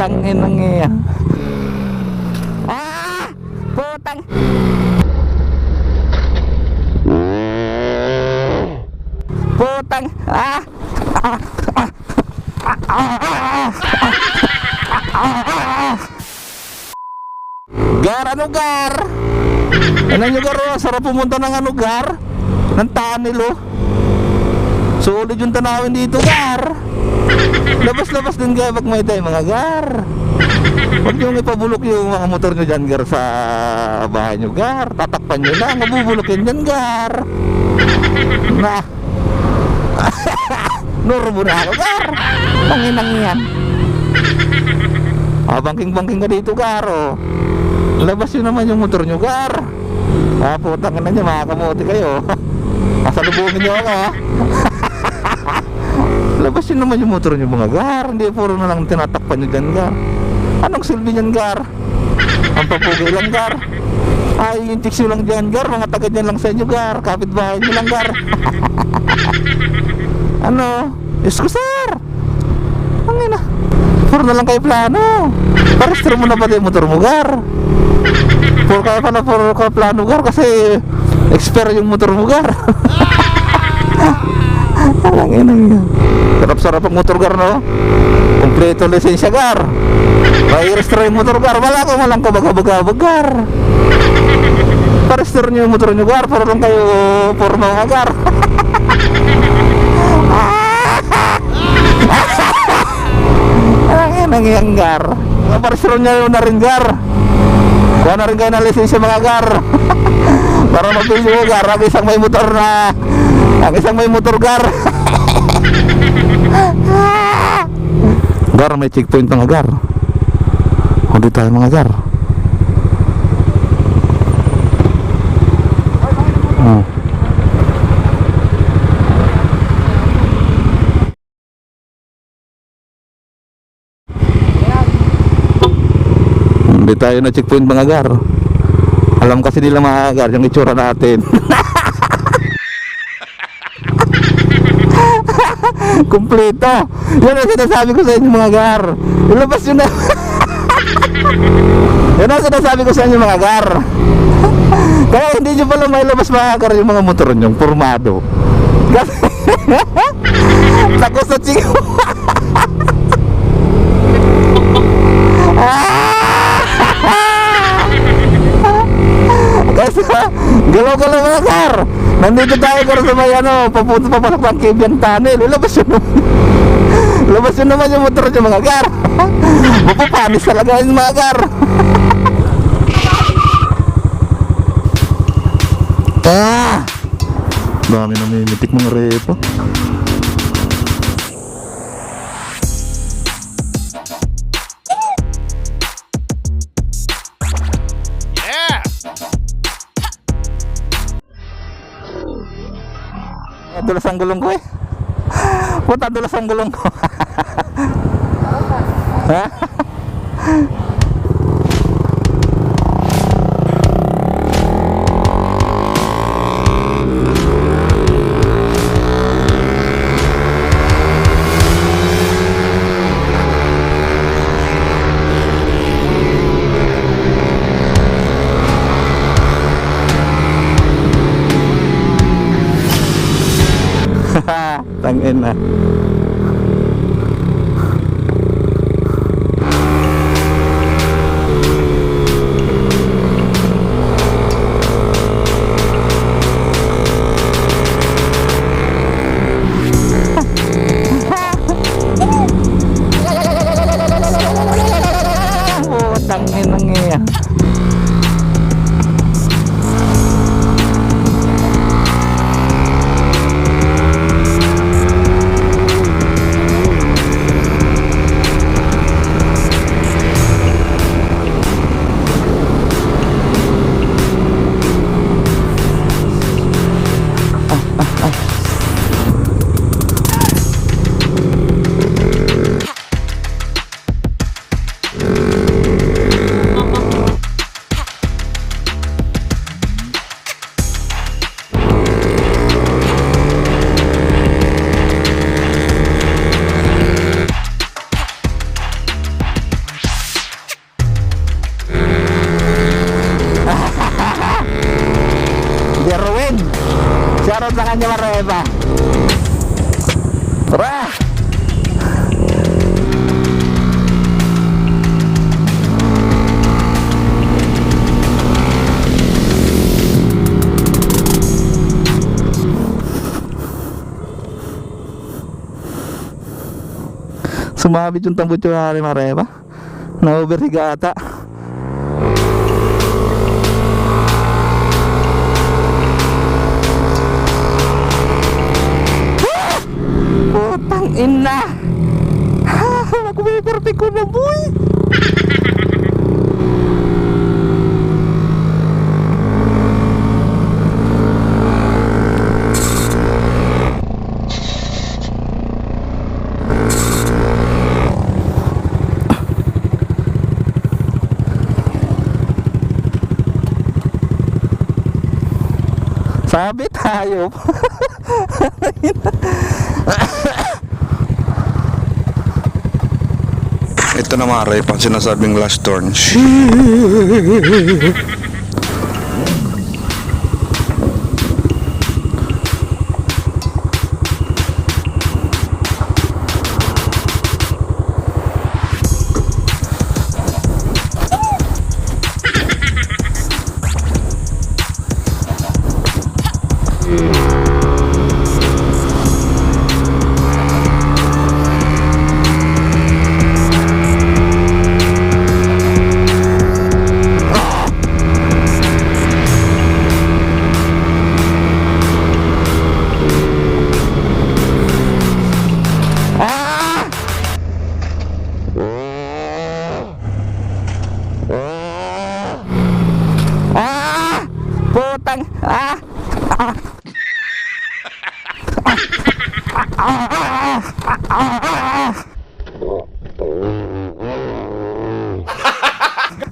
Putang inang iya. Ah! Putang. Putang. Ah! Gar, ano gar? Ano nyo gar, oh? sarap pumunta ng ano gar? Ng tunnel oh. Solid yung tanawin dito gar. Labas-labas din gar pag may tayo mga gar. Huwag nyo ipabulok yung mga motor nyo dyan gar sa bahay nyo gar. Tatakpan nyo lang, mabubulok yan dyan gar. Na. Norbo na ako gar. Panginang yan. Ah, bangking-bangking ka dito gar oh. Labas yun naman yung motor nyo, Gar. Ah, putang na niya, makakamuti kayo. Masalubungin nyo ako, ha? Labas yun naman yung motor nyo, mga Gar. Hindi puro na lang tinatakpan nyo dyan, Gar. Anong silbi nyan, Gar? Ang papugi lang, Gar. Ay, yung tiksyo lang dyan, Gar. Mga taga dyan lang sa inyo, Gar. Kapitbahay nyo lang, Gar. ano? Isko, sir. Ang ina. Puro na lang kayo plano. Parestro mo na pati yung motor mo, Gar. Puro kaya pala puro ka plano, Gar. Kasi expert yung motor mo, Gar. Alang ina yun. Sarap-sarap ang motor, Gar, no? Kompleto lisensya, Gar. Yung motor, Gar. Wala ko malang kabagabagabag, Gar. Parestro nyo yung motor nyo, Gar. Para lang kayo porma nga, Gar. Ang inang iyang gar. Parestro niya yun na rin gar. Kuha na rin kayo ng mga. Para mapili gar. Ang isang may motor na. Ang isang may motor gar. gar, may checkpoint mga gar. Hundi tayo mga gar. Hindi tayo na checkpoint mga gar. Alam kasi nila mga gar yung itsura natin. Kumpleto. Yan ang sinasabi ko sa inyo mga gar. Ilabas yun na. Yan ang sinasabi ko sa inyo mga gar. Kaya hindi nyo pala may labas mga gar yung mga motor nyo. Formado. Kasi Takos sa chico. Kasi galaw-galaw mga kar. Nandito tayo kar sa may ano, papunta papasok ng Kibian Tunnel. Labas yun naman. Labas yun naman yung motor niya mga kar. Mapapanis talaga yung mga kar. ah! Dami na mimitik mga repo. Dulas ang gulong ko eh. Puta, dulas ang gulong ko. Ha? Tangin na. Mareba hanya Mareba Wah Sumabi juntang bucu hari mareba. Na uber. Ina! May perfect ko na boy! Sabi tayo. Ray, pang sinasabing last turns. Ah!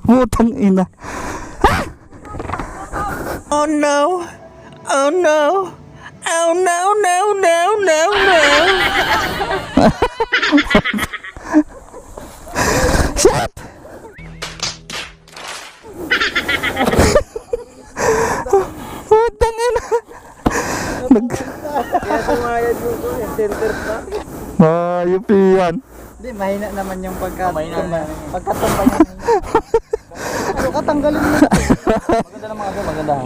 Putang ina. Oh no! Oh no! Oh no, no, no, no, no! Shit! Putang ina. Nag... Kaya ko, center pa. Ayop yan. Hindi, mahina naman yung pagkatumba. Pagkatumba niya. Tanggalin mo. Maganda naman ako, maganda.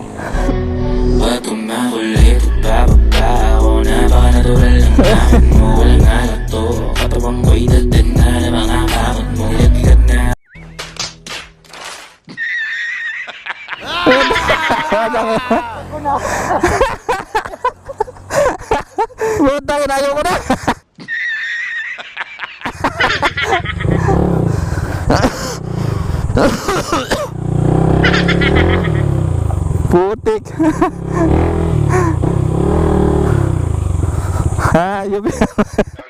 Huwag kumakulit at bababa Ako na baka natural lang namin mo Walang alat to Katawan ko'y dagdag na ng mga kamot mo Laglag na Putang ina, ayoko na. Putik. Ayop yan.